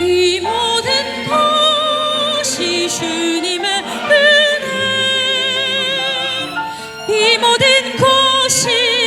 이 모든 것이 주님의 은혜. 이 모든 것이